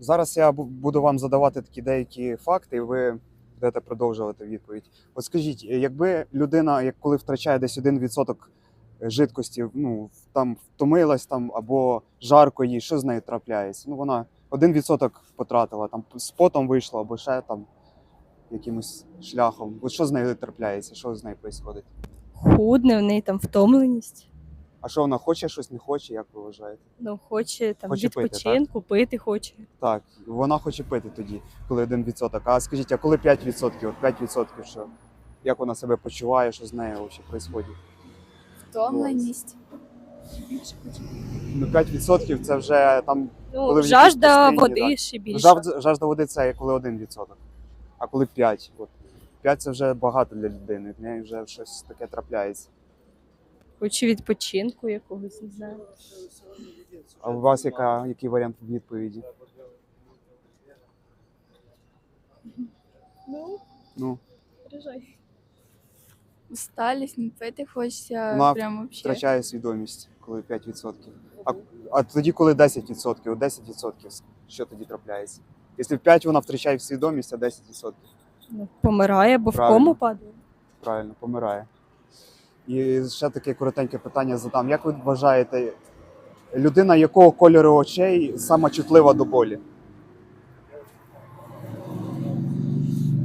Зараз я буду вам задавати такі деякі факти, і ви будете продовжувати відповідь. От скажіть, е, якби людина, як коли втрачає десь 1% жидкості, ну там втомилась там або жарко їй, що з нею трапляється? Ну вона 1% потратила, там з потом вийшла, або ще там якимось шляхом. От що з нею трапляється? Що з нею відбувається? Худне, в неї там втомленість. А що вона хоче щось, не хоче, як ви вважаєте? Ну, хоче там Хоче пити, відпочинку, пити хоче. Так, вона хоче пити тоді, коли 1%. А скажіть, а коли 5%? От 5% що? Як вона себе почуває, що з нею взагалі відбувається? Втомленість. Ну 5% це вже там Ну, Коли в жажда якійсь води постійній, ще більше. жажда, жажда води це коли 1%. А коли 5%. От. 5 це вже багато для людини. В неї вже щось таке трапляється. Хоче відпочинку якогось, не знаю. А у вас яка, який варіант відповіді? Ну, Ну. Усталість, не пити хочеться Вона прямо взагалі. втрачає свідомість, коли 5%. А, а тоді, коли 10%, от 10%, що тоді трапляється? Якщо в 5 вона втрачає свідомість, а 10%. Ну, помирає або в Правильно. кому падає. Правильно, помирає. І ще таке коротеньке питання задам. Як ви вважаєте, людина якого кольору очей сама чутлива до болі?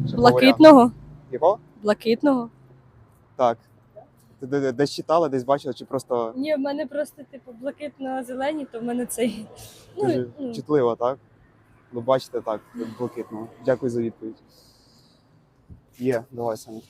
Ще. Блакитного? Якого? Блакитного? Так. Ти де- де- десь читала, десь бачила, чи просто Ні, в мене просто типу блакитно-зелені, то в мене цей. дуже Ну, ну, чутлива, так? Ну, бачите, так, блакитного. Дякую за відповідь. Є, давай Саня.